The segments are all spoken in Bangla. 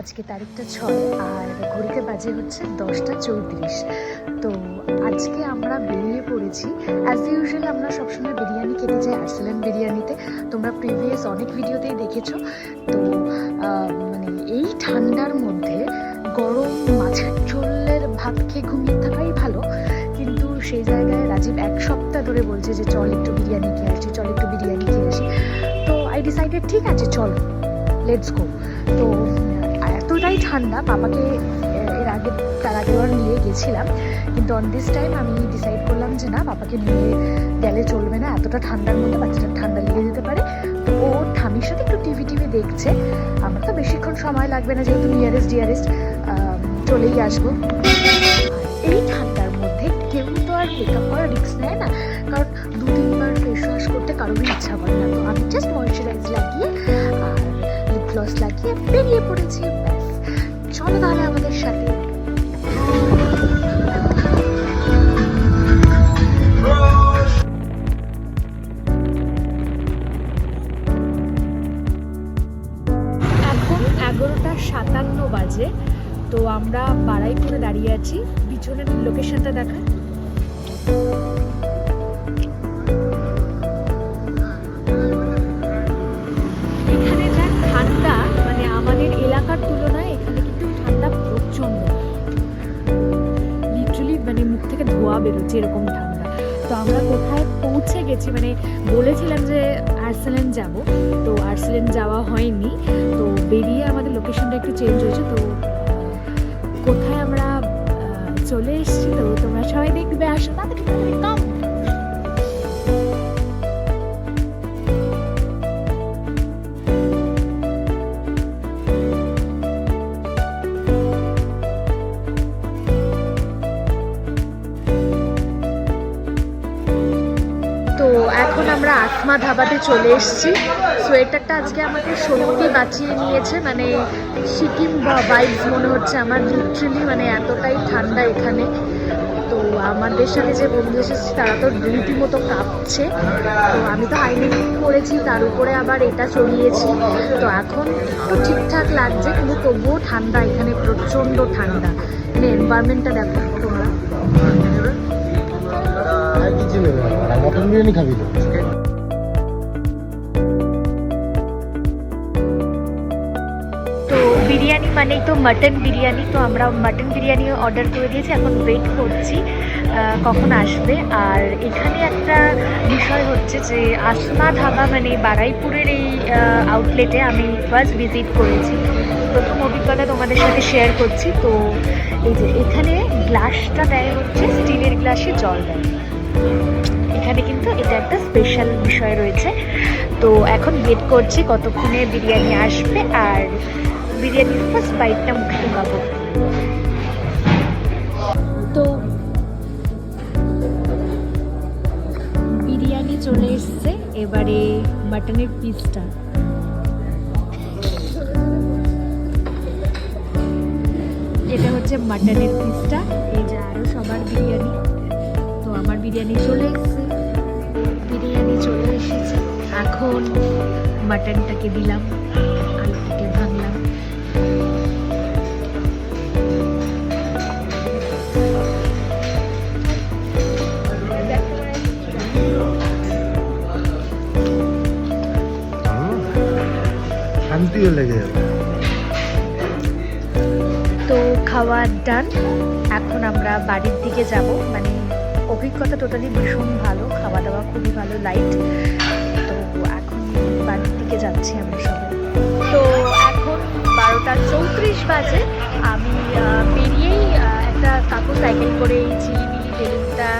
আজকে তারিখটা ছয়, আর ঘড়িতে বাজে হচ্ছে দশটা চৌত্রিশ। তো আজকে আমরা বেরিয়ে পড়েছি। অ্যাজ ইউজুয়াল আমরা সবসময় বিরিয়ানি খেতে যাই, আর্সেলেন বিরিয়ানিতে। তোমরা প্রিভিয়াস অনেক ভিডিওতেই দেখেছ। তো মানে এই ঠান্ডার মধ্যে গরম মাছের ঝোলের ভাত খেয়ে ঘুমিয়ে থাকাই ভালো। কিন্তু সেই জায়গায় রাজীব এক সপ্তাহ ধরে বলছে যে, চল একটু বিরিয়ানি খেয়ে আসি, চল একটু বিরিয়ানি খেয়ে আসি। তো আই ডিসাইডেড ঠিক আছে, চলো লেটস গো তো এতটাই ঠান্ডা, বাবাকে এর আগে, তার আগেবার নিয়ে গেছিলাম। কিন্তু অন দিস টাইম আমি ডিসাইড করলাম যে না, বাবাকে নিয়ে গেলে চলবে না, এতটা ঠান্ডার মধ্যে বাচ্চাটা ঠান্ডা লেগে যেতে পারে। তো ও ঠামির সাথে একটু টিভি টিভি দেখছে। আমার তো বেশিক্ষণ সময় লাগবে না, যেহেতু নিয়ারেস্ট ডিয়ারেস্ট চলেই আসব। এই ঠান্ডার মধ্যে কেউ তো আর মেকআপ করার রিক্স নেয় না। কারণ দু তিনবার ফেস ওয়াশ করতে কারোরই ইচ্ছা করে না। তো আমি জাস্ট ময়শ্চারাইজ লাগিয়ে আর লিপ গ্লস লাগিয়ে বেরিয়ে পড়েছি। চলো তাহলে আমাদের সাথে। এখন এগারোটা সাতান্ন বাজে, তো আমরা বাড়াইপুরে দাঁড়িয়ে আছি। পিছনের লোকেশনটা দেখা ধোয়া বেরোচ্ছে এরকম ঠান্ডা তো আমরা কোথায় পৌঁছে গেছি? মানে বলেছিলাম যে আর্সেলেন যাব। তো আর্সেলেন যাওয়া হয়নি। তো বেরিয়ে আমাদের লোকেশনটা একটু চেঞ্জ হয়েছে। তো, কোথায় আমরা চলে এসেছি? তো তোমরা সবাই দেখবে। আসো তাড়াতাড়ি এখন আমরা আসমা ধাবাতে চলে এসেছি। সোয়েটারটা আজকে আমাকে সত্যি বাঁচিয়ে নিয়েছে মানে সিকিম ভাইবস মনে হচ্ছে আমার লিটারেলি মানে এতটাই ঠান্ডা এখানে। তো আমাদের সাথে যে বন্ধু এসেছে, তারা তো রীতিমতো কাঁপছে। তো আমি তো হাইলাইটিং করেছি, তার উপরে আবার এটা চলিয়েছি তো এখন একটু ঠিকঠাক লাগছে, কিন্তু তবুও ঠান্ডা, এখানে প্রচণ্ড ঠান্ডা। মানে এনভায়রনমেন্টটা দেখো বিরিয়ানি খাবি তো? তো বিরিয়ানি মানেই তো মাটন বিরিয়ানি, তো আমরা মাটন বিরিয়ানি অর্ডার করে দিয়েছি, এখন ওয়েট করছি কখন আসবে। আর এখানে একটা বিষয় হচ্ছে যে আসমা ধাবা মানে বারাইপুরের এই আউটলেটে আমি ফার্স্ট ভিজিট করেছি। প্রথম অভিজ্ঞতা তোমাদের সাথে শেয়ার করছি। তো এই যে এখানে গ্লাসটা দেয় হচ্ছে স্টিলের গ্লাসে জল দেয়। কিন্তু এটা একটা স্পেশাল বিষয় রয়েছে। তো এখন ওয়েট করছি কতক্ষণে বিরিয়ানি আসবে আর বিরিয়ানির ফার্স্ট বাইটটা মুখে ঢোকাবো। তো বিরিয়ানি চলে এসছে, এবারে মাটনের পিসটা এটা হচ্ছে মাটনের পিসটা এই যে আরও সবার বিরিয়ানি। তো আমার বিরিয়ানি চলে এসেছে। বিরিয়ানি চলে এসেছে। এখন মাটনটাকে দিলাম আলুটাকে ভাঙলাম। শান্তিও লেগে তো খাওয়া ডান এখন আমরা বাড়ির দিকে যাব। মানে অভিজ্ঞতা টোটালি ভীষণ ভালো। খাওয়া দাওয়া খুবই ভালো লাইট তো এখন বাড়ির দিকে যাচ্ছি আমরা সবাই। তো এখন বারোটা চৌত্রিশ বাজে। আমি বেরিয়েই একটা কাকু সাইকেল করে এই ঝিলিমিলি বেলুনটা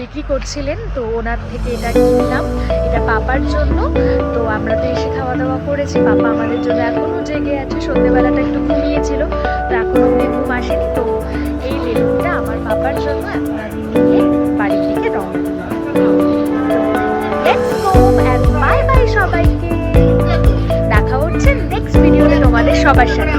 বিক্রি করছিলেন। তো ওনার থেকে এটা কিনলাম। এটা পাপার জন্য। তো আমরা তো এসে খাওয়া দাওয়া করেছি। পাপা আমাদের জন্য এখনও জেগে আছে। সন্ধ্যেবেলাটা একটু ঘুমিয়েছিল। তো এখনও ঘুম আসেনি। তো এই বেলুনটা আমার পাপার জন্য এখন আমি নিয়ে সবার সাথে।